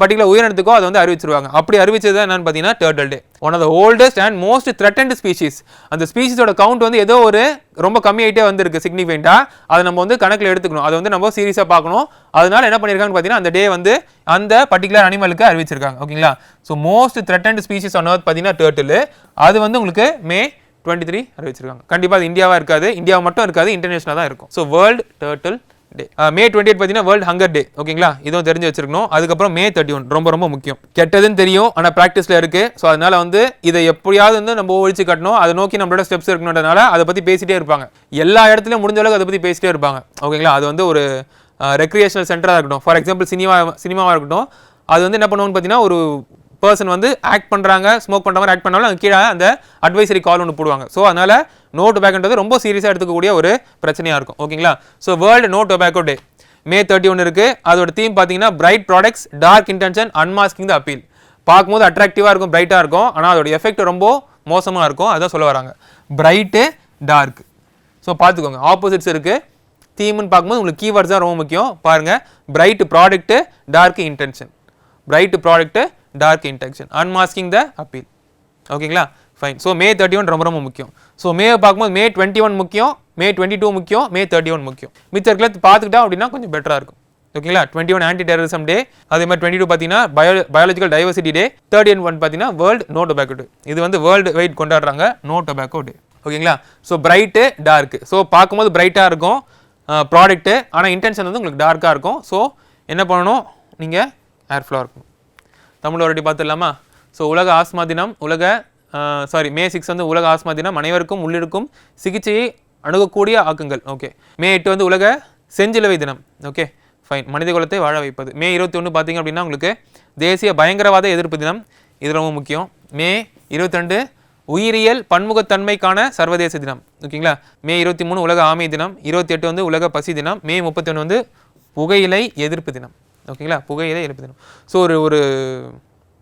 பர்டிகுலர் உயிரினத்துக்கோ அதை வந்து அறிவிச்சிருவாங்க. அப்படி அறிவிச்சது என்னன்னு பார்த்தீங்கன்னா turtle day one of the oldest and most threatened species அந்த ஸ்பீஷிஸோட கவுண்ட் வந்து ஏதோ ஒரு ரொம்ப கம்மியாயிட்டே வந்திருக்கு சிக்னிஃபைண்டாக அதை நம்ம வந்து கணக்கில் எடுத்துக்கணும். அதை வந்து நம்ம சீரியஸாக பார்க்கணும். அதனால என்ன பண்ணியிருக்காங்கன்னு பார்த்தீங்கன்னா அந்த டே வந்து அந்த பர்டிகுலர் அனிமலுக்கு அறிவிச்சிருக்காங்க. ஓகேங்களா? So most threatened species one பார்த்தீங்கன்னா டேர்ட்டில் அது வந்து உங்களுக்கு மே டுவெண்ட்டி த்ரீ அறிவிச்சிருக்காங்க கண்டிப்பாக அது இந்தியாவாக இருக்காது. இந்தியாவை மட்டும் இருக்காது இன்டர்நேஷனலாக தான் இருக்கும். So world turtle day May twenty eight பார்த்தீங்கன்னா வேர்ல்டு ஹங்கர் டே ஓகேங்களா? இதுவும் தெரிஞ்சு வச்சிருக்கணும். அதுக்கப்புறம் மே தேர்ட்டி ஒன் ரொம்ப ரொம்ப முக்கியம். கெட்டதுன்னு தெரியும் ஆனால் ப்ராக்டிஸில் இருக்கு. ஸோ அதனால வந்து இதை எப்படியாவது வந்து நம்ம ஒழிச்சு கட்டணும். அதை நோக்கி நம்மளோட ஸ்டெப்ஸ் இருக்கணுன்றதுனால அதை பற்றி பேசிட்டே இருப்பாங்க. எல்லா இடத்துலையும் முடிஞ்ச அளவுக்கு அதை பற்றி பேசிகிட்டே இருப்பாங்க. ஓகேங்களா? அது வந்து ஒரு ரெக்ரியேஷனல் சென்டராக இருக்கட்டும். ஃபார் எக்ஸாம்பிள் சினிமா சினிமாவாக இருக்கட்டும். அது வந்து என்ன பண்ணுவோம்னு பார்த்தீங்கன்னா ஒரு பர்சன் வந்து ஆக்ட் பண்ணுறாங்க ஸ்மோக் பண்ணுற மாதிரி ஆக்ட் பண்ணாலும் கீழே அந்த அட்வைசரி கால் ஒன்று போடுவாங்க. ஸோ அதனால் நோ டொபேக்கோன்றது ரொம்ப சீரியஸாக எடுத்துக்கக்கூடிய ஒரு பிரச்சனையாக இருக்கும். ஓகேங்களா so world no tobacco day May thirty ஒன்று இருக்குது அதோட தீம் பார்த்தீங்கன்னா bright products dark intention unmasking the appeal பார்க்கும்போது அட்ராக்டிவாக இருக்கும் பிரைட்டாக இருக்கும். ஆனால் அதோட எஃபெக்ட் ரொம்ப மோசமாக இருக்கும். அதான் சொல்ல வராங்க. பிரைட்டு டார்க் ஸோ பார்த்துக்கோங்க. ஆப்போசிட்ஸ் இருக்குது தீம்னு பார்க்கும்போது உங்களுக்கு கீவேர்ட்ஸ் தான் ரொம்ப முக்கியம். பாருங்கள் bright product dark intention bright product dark intention unmasking the appeal ஓகேங்களா fine so May thirty one ரொம்ப ரொம்ப முக்கியம். ஸோ மே பார்க்கும்போது மே டுவெண்ட்டி ஒன் முக்கியம் மே டுவெண்ட்டி டூ முக்கியம் மே தேர்ட்டி ஒன் முக்கியம். மிச்ச இருக்கிற பார்த்துக்கிட்டா அப்படின்னா கொஞ்சம் பெட்டராக இருக்கும். ஓகேங்களா twenty one anti terrorism day அதே மாதிரி டுவெண்ட்டி டூ பார்த்தீங்கன்னா bio biological diversity day thirty one பார்த்தீங்கன்னா வேர்ல்டு நோ டொபாக்கோ டே இது வந்து வேர்ல்டு வைட் கொண்டாடுறாங்க நோ டொபாக்கோ டே ஓகேங்களா ஸோ பிரைட்டு டார்க்கு ஸோ பார்க்கும்போது பிரைட்டாக இருக்கும் ப்ராடக்ட்டு ஆனால் இன்டென்ஷன் வந்து உங்களுக்கு டார்க்காக இருக்கும். ஸோ என்ன பண்ணணும்? நீங்கள் ஏர்ஃப்ளோ இருக்கும் தமிழ் ஒருடி பார்த்துடலாமா? ஸோ உலக ஆஸ்மா தினம் உலக சாரி மே சிக்ஸ் வந்து உலக ஆஸ்மா தினம் அனைவருக்கும் உள்ளிருக்கும் சிகிச்சையை அணுகக்கூடிய ஆக்குங்கள். ஓகே மே எட்டு வந்து உலக செஞ்சிலுவை தினம். ஓகே ஃபைன் மனித குலத்தை வாழ வைப்பது. மே இருபத்தி ஒன்று பார்த்தீங்க அப்படின்னா உங்களுக்கு தேசிய பயங்கரவாத எதிர்ப்பு தினம். இது ரொம்ப முக்கியம். மே இருபத்தி ரெண்டு உயிரியல் பன்முகத்தன்மைக்கான சர்வதேச தினம். ஓகேங்களா மே இருபத்தி மூணு உலக ஆமை தினம். இருபத்தி எட்டு வந்து உலக பசி தினம். மே முப்பத்தி ஒன்று வந்து புகையிலை எதிர்ப்பு தினம். ஓகேங்களா? புகையிலை எதிர்ப்பு ஸோ ஒரு ஒரு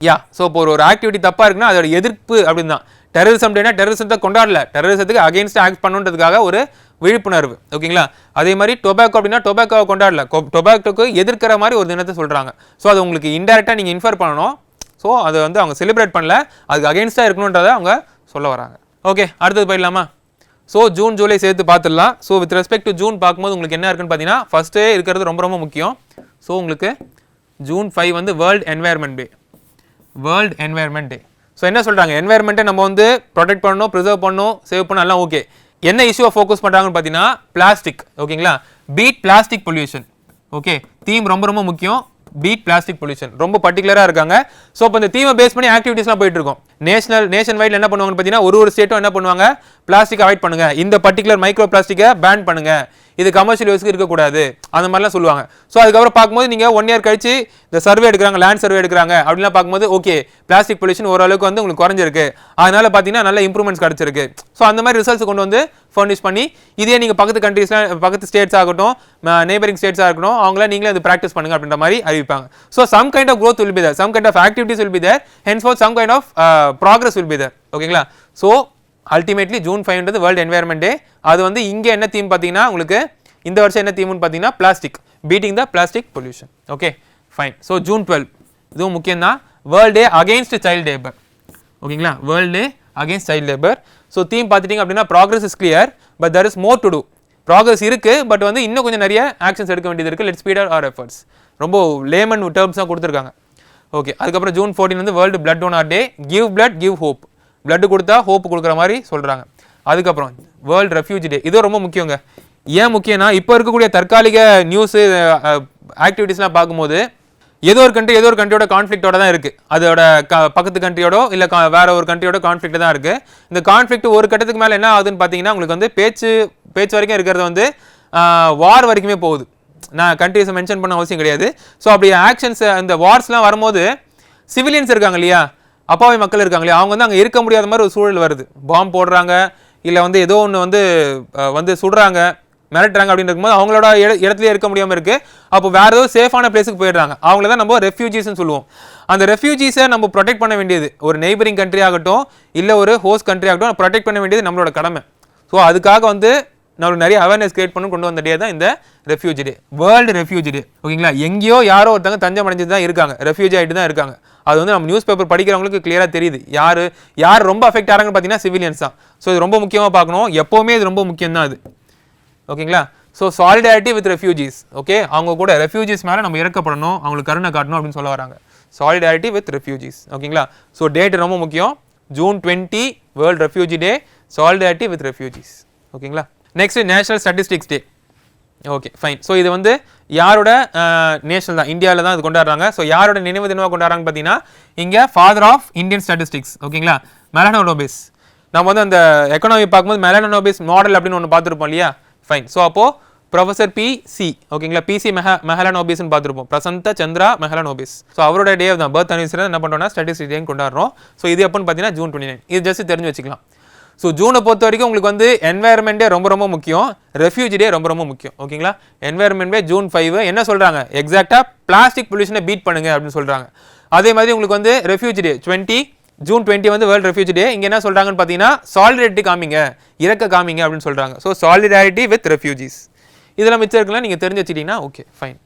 யா ஸோ இப்போ ஒரு ஒரு ஆக்டிவிட்டி தப்பாக இருக்குன்னா அதோட எதிர்ப்பு அப்படின்னு தான் டெரரிசம் டேனா டெரரிசத்தை கொண்டாடல. டெரரிசத்துக்கு அகைன்ஸ்ட் ஆக்ட் பண்ணுன்றதுக்காக ஒரு விழிப்புணர்வு. ஓகேங்களா? அதே மாதிரி டொபாக்கோ அப்படின்னா டொபாக்கோவை கொண்டாடல. டொபாக்கோக்கு எதிர்க்கிற மாதிரி ஒரு தினத்தை சொல்கிறாங்க ஸோ அது உங்களுக்கு இன்டெரக்டாக நீங்கள் இன்ஃபர் பண்ணணும். ஸோ அதை வந்து அவங்க செலிப்ரேட் பண்ணல. அதுக்கு அகேன்ஸ்டாக இருக்கணுன்றதை அவங்க சொல்ல வராங்க. ஓகே அடுத்தது போயிடலாமா? ஸோ ஜூன் ஜூலை சேர்த்து பார்த்துடலாம். So with respect to June பார்க்கும்போது உங்களுக்கு என்ன இருக்குன்னு பார்த்தீங்கன்னா ஃபஸ்ட்டே இருக்கிறது ரொம்ப ரொம்ப முக்கியம். ஸோ உங்களுக்கு ஜூன் ஃபைவ் வந்து world environment day world environment day so என்ன சொல்கிறாங்க என்வாயர்மெண்ட்டை நம்ம வந்து ப்ரொடெக்ட் பண்ணணும் ப்ரிசர்வ் பண்ணணும் சேவ் பண்ணணும் எல்லாம் ஓகே என்ன இஷ்யூவை ஃபோக்கஸ் பண்ணுறாங்கன்னு பார்த்தீங்கன்னா பிளாஸ்டிக் ஓகேங்களா beat plastic pollution okay theme ரொம்ப ரொம்ப முக்கியம். பீட் பிளாஸ்டிக் பொல்யூஷன் ரொம்ப பர்டிகுலராக இருக்காங்க. ஸோ இப்போ இந்த தீமை பேஸ் பண்ணி ஆக்டிவிட்டீஸ்லாம் போயிட்டு இருக்கோம். நேஷனல் நேஷன் வைடில் என்ன பண்ணுவாங்கன்னு பார்த்தீங்கன்னா ஒரு ஒரு ஸ்டேட்டும் என்ன பண்ணுவாங்க? பிளாஸ்டிக் அவாய்ட் பண்ணுங்க. இந்த பர்டிகுலர் மைக்ரோ பிளாஸ்டிக்கை பேன் பண்ணுங்க. இது கமர்ஷியல் யூஸ்க்கு இருக்கக்கூடாது. அந்த மாதிரிலாம் சொல்லுவாங்க. ஸோ அதுக்கப்புறம் பார்க்கும்போது நீங்கள் ஒன் இயர் கழிச்சு இந்த சர்வே எடுக்கிறாங்க லேண்ட் சர்வே எடுக்கிறாங்க அப்படிலாம் பார்க்கும்போது ஓகே பிளாஸ்டிக் பொல்யூஷன் ஓரளவுக்கு வந்து உங்களுக்கு குறைஞ்சிருக்கு. அதனால பார்த்தீங்கன்னா நல்ல இம்ப்ரூவ்மெண்ட்ஸ் கிடச்சிருக்கு. ஸோ அந்த மாதிரி ரிசல்ட்ஸ் கொண்டு வந்து ஃபர்னிஷ் பண்ணி இதே நீங்கள் பக்கத்து கண்ட்ரீஸ்லாம் பக்கத்து ஸ்டேட்ஸ் ஆகட்டும் நெய்பரிங் ஸ்டேட்ஸாக இருக்கட்டும் அவங்கள நீங்களே அது ப்ராக்டிஸ் பண்ணுங்க அப்படின்ற மாதிரி அறிவிப்பாங்க. So some kind of growth will be there some kind of activities will be there hence for some kind of progress will be there ஓகேங்களா ஸோ அல்டிமேட்லி ஜூன் ஃபைவ்ன்றது வேர்ல்டு என்வாயர்மெண்ட் டே அது வந்து இங்கே என்ன theme பார்த்தீங்கன்னா உங்களுக்கு இந்த வருஷம் என்ன தீம்னு பார்த்தீங்கன்னா plastic beating the plastic pollution okay fine so June twelve இதுவும் முக்கியம் தான் world day against child labour ஓகேங்களா world day against child labour so theme பார்த்துட்டிங்க அப்படின்னா progress is clear but there is more to do progress இருக்குது but வந்து இன்னும் கொஞ்சம் நிறைய ஆக்ஷன்ஸ் எடுக்க வேண்டியது இருக்குது லெட் ஸ்பீட் ஆர் எஃபர்ட்ஸ் ரொம்ப லேமன் டேர்ம்ஸ் தான் கொடுத்துருக்காங்க. ஓகே அதுக்கப்புறம் ஜூன் ஃபோர்டீன் வந்து world blood donor day give blood give hope blood கொடுத்தா ஹோப் கொடுக்குற மாதிரி சொல்கிறாங்க அதுக்கப்புறம் வேர்ல்டு ரெஃப்யூஜி டே இதுவும் ரொம்ப முக்கியங்க. ஏன் முக்கியம்னா இப்போ இருக்கக்கூடிய தற்காலிக நியூஸு ஆக்டிவிட்டீஸ்லாம் பார்க்கும்போது ஏதோ ஒரு கண்ட்ரி ஏதோ ஒரு கண்ட்ரியோட கான்ஃப்ளிக்டோட தான் இருக்குது அதோட க பக்கத்து கண்ட்ரியோட இல்லை வேற ஒரு கண்ட்ரியோட கான்ஃப்ளிக்ட் தான் இருக்குது இந்த கான்ஃப்ளிக்ட் ஒரு கட்டத்துக்கு மேலே என்ன ஆகுதுன்னு பார்த்தீங்கன்னா உங்களுக்கு வந்து பேச்சு பேச்சு வரைக்கும் இருக்கிறது வந்து வார் வரைக்குமே போகுது. நான் கண்ட்ரிஸை மென்ஷன் பண்ண அவசியம் கிடையாது. ஸோ அப்படி ஆக்ஷன்ஸ் இந்த வார்ஸ்லாம் வரும்போது சிவிலியன்ஸ் இருக்காங்க இல்லையா? அப்பாவி மக்கள் இருக்காங்களே அவங்க வந்து அங்கே இருக்க முடியாத மாதிரி ஒரு சூழல் வருது. பாம்பு போடுறாங்க இல்லை வந்து ஏதோ ஒன்று வந்து வந்து சுடுறாங்க மிரட்டுறாங்க அப்படின்னு இருக்கும்போது அவங்களோட இட- இடத்துலயே இருக்க முடியாமல் இருக்குது அப்போ வேற ஏதோ சேஃபான பிளேஸுக்கு போயிடுறாங்க. அவங்கள தான் நம்ம ரெஃப்யூஜிஸ்னு சொல்லுவோம். அந்த ரெஃப்யூஜிஸை நம்ம ப்ரொடெக்ட் பண்ண வேண்டியது. ஒரு நெய்பரிங் கண்ட்ரி ஆகட்டும் இல்லை ஒரு ஹோஸ்ட் கண்ட்ரி ஆகட்டும் ப்ரொடெக்ட் பண்ண வேண்டியது நம்மளோட கடமை. ஸோ அதுக்காக வந்து நம்மளுக்கு நிறைய அவேர்னஸ் கிரியேட் பண்ணி கொண்டு வந்த டே தான் இந்த refugee day world refugee day ஓகேங்களா? எங்கேயோ யாரோ ஒருத்தங்க தஞ்சம் அடைஞ்சு தான் இருக்காங்க. ரெஃப்யூஜி ஆகிட்டு தான் இருக்காங்க. அது வந்து நம்ம நியூஸ் பேப்பர் படிக்கிறவங்களுக்கு கிளியராக தெரியுது. யார் யார் ரொம்ப அஃபெக்ட் ஆகிறாங்கன்னு பார்த்தீங்கன்னா சிவிலியன்ஸ் தான். ஸோ இது ரொம்ப முக்கியமாக பார்க்கணும். எப்போவுமே இது ரொம்ப முக்கியம் தான் அது ஓகேங்களா? So solidarity with refugees okay அவங்க கூட ரெஃப்யூஜிஸ் மேலே நம்ம இறக்கப்படணும். அவங்களுக்கு கருணை காட்டணும் அப்படின்னு சொல்ல வராங்க. சாலிடாரிட்டி வித் ரெஃப்யூஜிஸ் ஓகேங்களா? ஸோ டேட் ரொம்ப முக்கியம். June twenty world refugee day solidarity with refugees ஓகேங்களா? Next national statistics day okay fine so இது வந்து யாரோட நேஷனல் தான்? இந்தியாவில் தான் இது கொண்டாடுறாங்க. ஸோ யாரோட நினைவு தினமாக கொண்டாடுறாங்கன்னு பார்த்தீங்கன்னா இங்கே ஃபாதர் ஆஃப் இந்தியன் ஸ்டாட்டிஸ்டிக்ஸ் ஓகேங்களா மெலனோபேஸ் நம்ம வந்து அந்த எக்கனாமி பார்க்கும்போது மெலனோபேஸ் மாடல் அப்படின்னு ஒன்று பார்த்துருப்போம் இல்லையா? ஃபைன் ஸோ அப்போது ப்ரொஃபசர் பி சி ஓகேங்களா பிசி மெஹ மெஹலானோபிஸ்னு பார்த்துருப்போம். பிரசந்த சந்திரா மெஹலானோபிஸ் ஸோ அவரோட டே தான் பர்த் அனிவர்சரி என்ன பண்ணுறோம்னா ஸ்டாட்டிஸ்டிக் டே கொண்டாடுறோம். ஸோ இது எப்போன்னு பார்த்தீங்கன்னா ஜூன் டுவெண்ட்டி நைன் இது ஜஸ்ட் தெரிஞ்சு வச்சுக்கலாம். ஸோ ஜூனை பொறுத்த வரைக்கும் உங்களுக்கு வந்து என்வாயர்மெண்ட்டே ரொம்ப ரொம்ப முக்கியம். ரெஃப்யூஜி டே ரொம்ப ரொம்ப முக்கியம். ஓகேங்களா என்வாயர்மெண்ட்டே ஜூன் ஃபைவ் என்ன சொல்கிறாங்க எக்ஸாக்டாக பிளாஸ்டிக் பொல்யூஷனை பீட் பண்ணுங்க அப்படின்னு சொல்கிறாங்க அதே மாதிரி உங்களுக்கு வந்து refugee day twenty June twenty வந்து வேர்ல்ட் ரெஃப்யூஜி டே இங்கே என்ன சொல்கிறாங்கன்னு பார்த்தீங்கன்னா சாலிடாரிட்டி காமிங்க. இறக்க காமிங்க அப்படின்னு சொல்கிறாங்க ஸோ சாலிடாரிட்டி வித் ரெஃப்யூஜிஸ் இதெல்லாம் மிச்சம் இருக்கலாம் நீங்கள் தெரிஞ்சு வச்சிட்டிங்கன்னா ஓகே ஃபைன்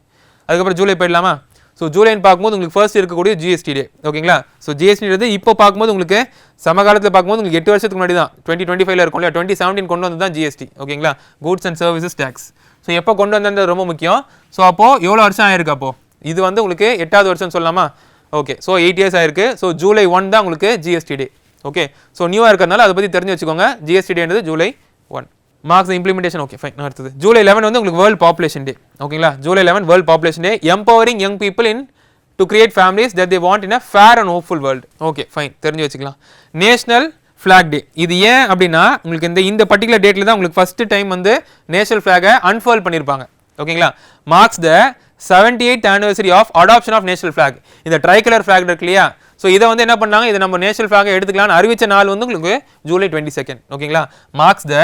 அதுக்கப்புறம் ஜூலை போயிடலாமா? ஸோ ஜூலைன்னு பார்க்கும்போது உங்களுக்கு ஃபர்ஸ்ட் இருக்கக்கூடிய ஜிஎஸ்டி டே ஓகேங்களா ஸோ ஜிஎஸ்டி வந்து இப்போ பார்க்கும்போது உங்களுக்கு சமகாலத்தில் பார்க்கும்போது உங்களுக்கு எட்டு வருஷத்துக்கு முன்னாடி தான். டுவெண்ட்டி டுவெண்ட்டி ஃபைவ்ல இருக்கும் இல்லையா? டுவெண்ட்டி செவன்டீன் கொண்டு வந்து தான் ஜிஎஸ்டி ஓகேங்களா goods and services tax so எப்போ கொண்டு வந்தது ரொம்ப முக்கியம். ஸோ அப்போது எவ்வளோ வருஷம் ஆயிருக்கு அப்போ? இது வந்து உங்களுக்கு எட்டாவது வருஷம் சொல்லலாமா? ஓகே ஸோ எயிட் இயர்ஸ் ஆயிருக்கு. ஸோ ஜூலை ஒன் தான் உங்களுக்கு ஜிஎஸ்டி டே ஓகே ஸோ நியூவாக இருக்கிறதுனால அதை பற்றி தெரிஞ்சு வச்சுக்கோங்க. GST டேன்றது July one marks implementation okay fine அடுத்தது ஜூலை லெவன் வந்து உங்களுக்கு வேர்ல்டு பாப்புலேஷன் டே ஓகேங்களா July eleven world population day empowering young people in to create families that they want in a fair and hopeful world okay fine தெரிஞ்சு வச்சுக்கலாம். National flag டே இது ஏன் அப்படின்னா உங்களுக்கு இந்த இந்த பர்டிகுலர் டேட்டில் தான் உங்களுக்கு ஃபஸ்ட்டு டைம் வந்து நேஷனல் ஃப்ளாகை அன்ஃபோல்ட் பண்ணியிருப்பாங்க ஓகேங்களா marks the seventy eight anniversary of adoption of national flag இந்த ட்ரைகலர் ஃப்ளாக் இருக்கு இல்லையா? ஸோ இதை வந்து என்ன பண்ணாங்க? இதை நம்ம நேஷனல் ஃபிளாக எடுத்துக்கலாம்னு அறிவிச்ச நாள் வந்து உங்களுக்கு ஜூலை டுவெண்ட்டி செகண்ட் ஓகேங்களா? Marks the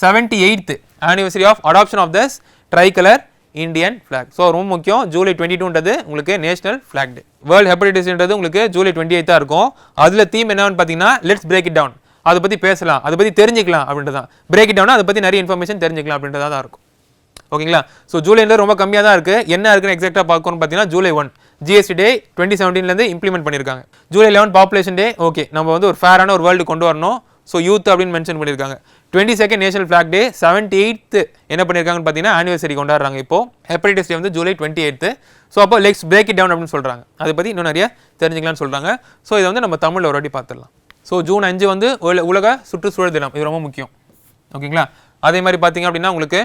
seventy eighth anniversary of adoption of thus tricolour Indian flag so ரொம்ப முக்கியம். ஜூலை டுவெண்ட்டி டூன்றது உங்களுக்கு நேஷனல் ஃப்ளாக் டே வேர்ல்ட் ஹெப்படைட்டிஸ்ன்றது உங்களுக்கு ஜூலை டுவெண்ட்டி எயித்தாக இருக்கும். அதில் தீம் என்னன்னு பார்த்தீங்கன்னா லெட்ஸ் பிரேக் இட் டவுன் அதை பற்றி பேசலாம். அதை பற்றி தெரிஞ்சுக்கலாம் அப்படின்றது தான். பிரேக் இட் டவுன் அதை பற்றி நிறைய இன்ஃபர்மேஷன் தெரிஞ்சிக்கலாம் அப்படின்றதா தான் இருக்கும். ஓகேங்களா? ஸோ ஜூலைன்றது ரொம்ப கம்மியாக தான் இருக்குது என்ன இருக்குன்னு எக்ஸாக்டாக பார்க்கணும்னு பார்த்தீங்கன்னா July one GST day twenty செவன்டீன்லேருந்து implement பண்ணியிருக்காங்க July eleven population day okay நம்ம வந்து ஒரு ஃபேரான ஒரு வேர்ல்டு கொண்டு வரணும். ஸோ யூத் அப்படின்னு மென்ஷன் பண்ணியிருக்காங்க twenty second national flag day seventy eighth என்ன பண்ணியிருக்காங்கன்னு பார்த்தீங்கன்னா ஆனிவர்சரி கொண்டாடுறாங்க இப்போ. ஹெப்படைட்டிஸ் டே வந்து ஜூலை டுவெண்ட்டி எயித்து ஸோ அப்போ லெக்ஸ் பிரேக் இட் டவுன் அப்படின்னு சொல்கிறாங்க அதை பற்றி இன்னும் நிறைய தெரிஞ்சுக்கலாம்னு சொல்கிறாங்க ஸோ இதை வந்து நம்ம தமிழில் ஒரு வாட்டி பார்த்துடலாம். ஸோ ஜூன் அஞ்சு வந்து உலக சுற்றுச்சூழல் தினம். இது ரொம்ப முக்கியம். ஓகேங்களா? அதே மாதிரி பார்த்தீங்க அப்படின்னா உங்களுக்கு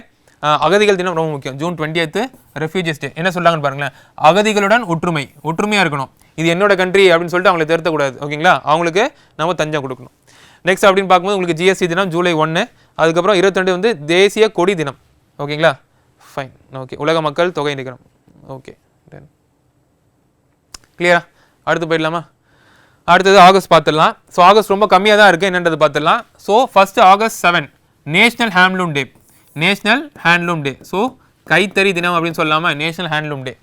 அகதிகள் தினம் ரொம்ப முக்கியம். June twenty eighth refugees day என்ன சொல்கிறாங்கன்னு பாருங்களேன். அகதிகளுடன் ஒற்றுமை ஒற்றுமையாக இருக்கணும். இது என்னோட கண்ட்ரி அப்படின்னு சொல்லிட்டு அவங்களை திருத்தக்கூடாது. ஓகேங்களா? அவங்களுக்கு நம்ம தஞ்சம் கொடுக்கணும். நெக்ஸ்ட் அப்படின்னு பார்க்கும்போது உங்களுக்கு ஜிஎஸ்டி தினம் ஜூலை ஒன்று அதுக்கப்புறம் இருபத்தெண்டு வந்து தேசிய கொடி தினம். ஓகேங்களா? ஃபைன் ஓகே உலக மக்கள் தொகை நிகரம். ஓகே தென் கிளியரா அடுத்து போயிடலாமா? அடுத்தது ஆகஸ்ட் பார்த்துடலாம். ஸோ ஆகஸ்ட் ரொம்ப கம்மியாக தான் இருக்குது என்னன்றது பார்த்துடலாம். So first August seven national handloom day national handloom day. So கைத்தறி தினம் அப்படின்னு சொல்லாமல் national handloom day.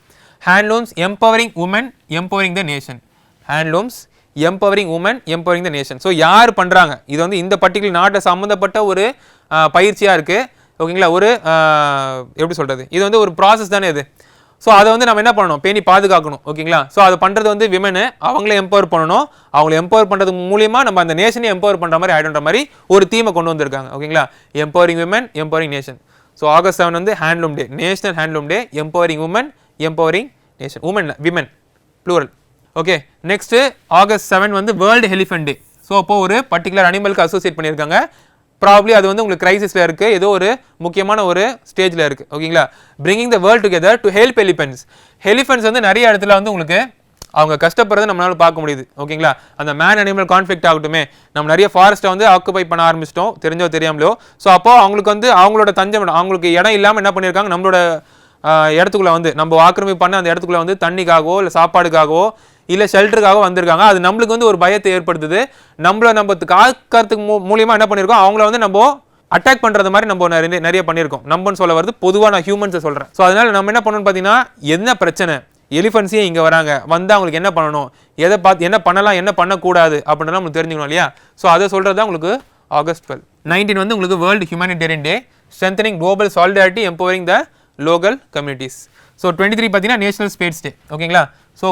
Handlooms empowering women empowering the nation handlooms empowering women empowering the nation so யார் பண்ணுறாங்க இது வந்து இந்த பர்டிகுலர் நாட்டை சம்மந்தப்பட்ட ஒரு பயிற்சியாக இருக்குது ஓகேங்களா ஒரு எப்படி சொல்கிறது இது வந்து ஒரு ப்ராசஸ் தானே இது. ஸோ அதை வந்து நம்ம என்ன பண்ணணும்? பேணி பாதுகாக்கணும். ஓகேங்களா? ஸோ அதை பண்ணுறது வந்து விமனு. அவங்களே எம்பவர் பண்ணணும். அவங்கள எம்பவர் பண்ணுறது மூலியமாக நம்ம அந்த நேஷனை எம்பவர் பண்ணுற மாதிரி ஆகிடுன்ற மாதிரி ஒரு தீமை கொண்டு வந்திருக்காங்க. ஓகேங்களா? Empowering women empowering nation so August seven வந்து handloom day national handloom day empowering women empowering nation women women plural okay next August seven வந்து வேர்ல்டு ஹெலிஃபென்ட் டே ஸோ அப்போ ஒரு பர்டிகுலர் அனிமலுக்கு அசோசியேட் பண்ணியிருக்காங்க. ப்ராப்ளி அது வந்து உங்களுக்கு கிரைசிஸில் இருக்குது ஏதோ ஒரு முக்கியமான ஒரு ஸ்டேஜில் இருக்குது ஓகேங்களா bringing the world together to help elephants elephants வந்து நிறைய இடத்துல வந்து உங்களுக்கு அவங்க கஷ்டப்படுறதை நம்மளால பார்க்க முடியுது. ஓகேங்களா அந்த மேன் அனிமல் கான்ஃப்ளிக்ட் ஆகட்டுமே. நம்ம நிறைய ஃபாரஸ்ட்டை வந்து ஆக்குபை பண்ண ஆரம்பிச்சிட்டோம். தெரிஞ்சோ தெரியாமலோ. ஸோ அப்போ அவங்களுக்கு வந்து அவங்களோட தஞ்சம் அவங்களுக்கு இடம் இல்லாமல் என்ன பண்ணியிருக்காங்க நம்மளோட இடத்துக்குள்ளே வந்து நம்ம ஆக்கிரமிப்பு பண்ண அந்த இடத்துக்குள்ளே வந்து தண்ணிக்காகவோ இல்லை சாப்பாடுக்காகவோ இல்லை ஷெல்டருக்காக வந்திருக்காங்க. அது நம்மளுக்கு வந்து ஒரு பயத்தை ஏற்படுத்துது. நம்மள நம்ம காக்கிறதுக்கு மூ மூலியமாக என்ன பண்ணியிருக்கோம் அவங்கள வந்து நம்ம அட்டாக் பண்ணுறது மாதிரி நம்ம நிறைய நிறைய பண்ணியிருக்கோம் நம்பன்னு சொல்ல வருது பொதுவாக நான் ஹியூமன்ஸை சொல்கிறேன் ஸோ அதனால் நம்ம என்ன பண்ணணும்னு பார்த்தீங்கன்னா என்ன பிரச்சனை? எலிஃபென்ட்ஸே இங்கே வராங்க. வந்து அவங்களுக்கு என்ன பண்ணணும்? எதை பார்த்து என்ன பண்ணலாம் என்ன பண்ணக்கூடாது? அப்படின்றத நம்மளுக்கு தெரிஞ்சுக்கணும் இல்லையா? ஸோ அதை சொல்கிறது தான் உங்களுக்கு ஆகஸ்ட் டுவெல் நைன்டீன் வந்து உங்களுக்கு world humanitarian day strengthening global solidarity empowering the local communities so twenty three பார்த்தீங்கன்னா நேஷனல் ஸ்பேட்ஸ் டே ஓகேங்களா so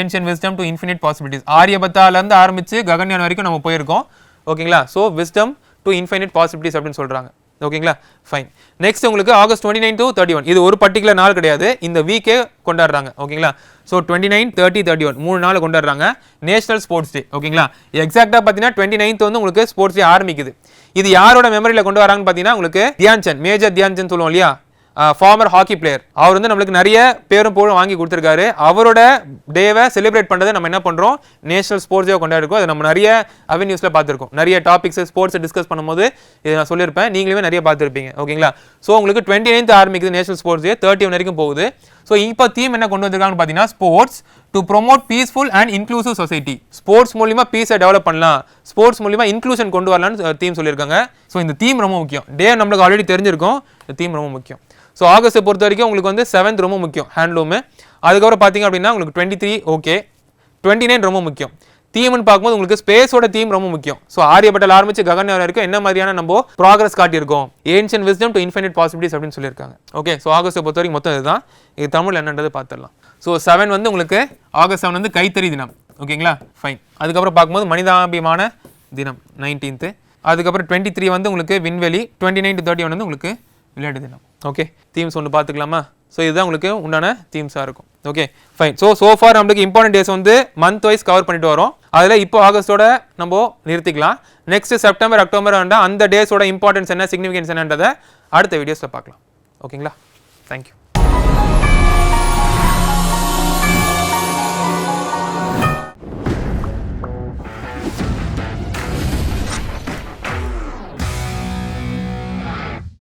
ancient wisdom to infinite possibilities ஆரியபத்தாலேருந்து ஆரம்பித்து ககன்யான் வரைக்கும் நம்ம போயிருக்கோம் ஓகேங்களா so wisdom to infinite possibilities அப்படின்னு சொல்கிறாங்க ஓகேங்களா ஃபைன் நெக்ஸ்ட் உங்களுக்கு August twenty nine to thirty one இது ஒரு பர்டிகுலர் நாள் கிடையாது. இந்த வீக்கே கொண்டாடுறாங்க. ஓகேங்களா so twenty nine thirty thirty one மூணு நாள் கொண்டாடுறாங்க. நேஷனல் ஸ்போர்ட்ஸ் டே ஓகேங்களா எக்ஸாக்டாக பார்த்தீங்கன்னா டுவெண்ட்டி நைன்த் வந்து உங்களுக்கு ஸ்போர்ட்ஸ் டே ஆரம்பிக்குது. இது யாரோட மெமரியில் கொண்டு வராங்கன்னு பார்த்தீங்கன்னா உங்களுக்கு தியான்சந்த் மேஜர் தியான்சந்த் சொல்லுவோம் இல்லையா? ஃபார்மர் ஹாக்கி பிளேயர் அவர் வந்து நம்மளுக்கு நிறைய பேரும் புகழும் வாங்கி கொடுத்துருக்காரு. அவரோட டேவை செலிப்ரேட் பண்ணுறதை நம்ம என்ன பண்ணுறோம் நேஷனல் ஸ்போர்ட்ஸ் டே கொண்டாடிருக்கோம். அதை நம்ம நிறைய அவென்யூஸில் பார்த்துருக்கோம். நிறைய டாபிக்ஸ் ஸ்போர்ட்ஸை டிஸ்கஸ் பண்ணும்போது இதை நான் சொல்லியிருப்பேன். நீங்களுமே நிறைய பார்த்துருப்பீங்க. ஓகேங்களா? ஸோ உங்களுக்கு டுவெண்ட்டி நைன்த் ஆரம்பிக்குது national sports day thirty one வரைக்கும் போகுது. ஸோ இப்போ தீம் என்ன கொண்டு வந்திருக்காங்கன்னு பார்த்தீங்கன்னா sports to promote peaceful and inclusive society sports மூலிமா பீஸை டெவலப் பண்ணலாம். ஸ்போர்ட்ஸ் மூலிமா இன்க்ளூஷன் கொண்டு வரலாம்னு தீம் சொல்லியிருக்காங்க. ஸோ இந்த தீம் ரொம்ப முக்கியம். டே நம்மளுக்கு ஆல்ரெடி தெரிஞ்சிருக்கும். இந்த தீம் ரொம்ப முக்கியம். ஸோ ஆகஸ்ட்டை பொறுத்த வரைக்கும் உங்களுக்கு வந்து செவன்த் ரொம்ப முக்கியம் ஹேண்ட்லூமு அதுக்கப்புறம் பார்த்தீங்க அப்படின்னா உங்களுக்கு twenty three okay twenty nine ரொம்ப முக்கியம். தீம்னு பார்க்கும்போது உங்களுக்கு ஸ்பேஸோட தீம் ரொம்ப முக்கியம். ஸோ ஆரியப்பட்டல் ஆரம்பிச்சு ககன் வரைக்கும் என்ன மாதிரியான நம்ம progress காட்டியிருக்கோம்? Ancient wisdom to infinite possibilities அப்படின்னு சொல்லியிருக்காங்க. ஓகே ஸோ ஆகஸ்ட்டை பொறுத்த வரைக்கும் மொத்தம் இதுதான். இது தமிழ் என்னன்றது பார்த்துடலாம். ஸோ செவன் வந்து உங்களுக்கு ஆகஸ்ட் செவன் வந்து கைத்தறி தினம். ஓகேங்களா ஃபைன் அதுக்கப்புறம் பார்க்கும்போது மனிதாபிமான தினம் நைன்டீன்த்து அதுக்கப்புறம் டுவெண்ட்டி த்ரீ வந்து உங்களுக்கு விண்வெளி twenty nine to thirty one வந்து உங்களுக்கு விளையாட்டு தினம். ஓகே தீம்ஸ் ஒன்று பார்த்துக்கலாமா? ஸோ இதுதான் உங்களுக்கு உண்டான தீம்ஸாக இருக்கும். Okay fine so so far நம்மளுக்கு இம்பார்ட்டன்ட் டேஸ் வந்து மந்த் வைஸ் கவர் பண்ணிட்டு வரோம். அதில் இப்போ ஆகஸ்ட்டோட நம்ம நிறுத்திக்கலாம். நெக்ஸ்ட் செப்டம்பர் அக்டோபர் வேண்டாம் அந்த டேஸோட இம்பார்ட்டன்ஸ் என்ன சிக்னிஃபிகன்ஸ் என்னன்றதை அடுத்த வீடியோஸில் பார்க்கலாம். ஓகேங்களா தேங்க்யூ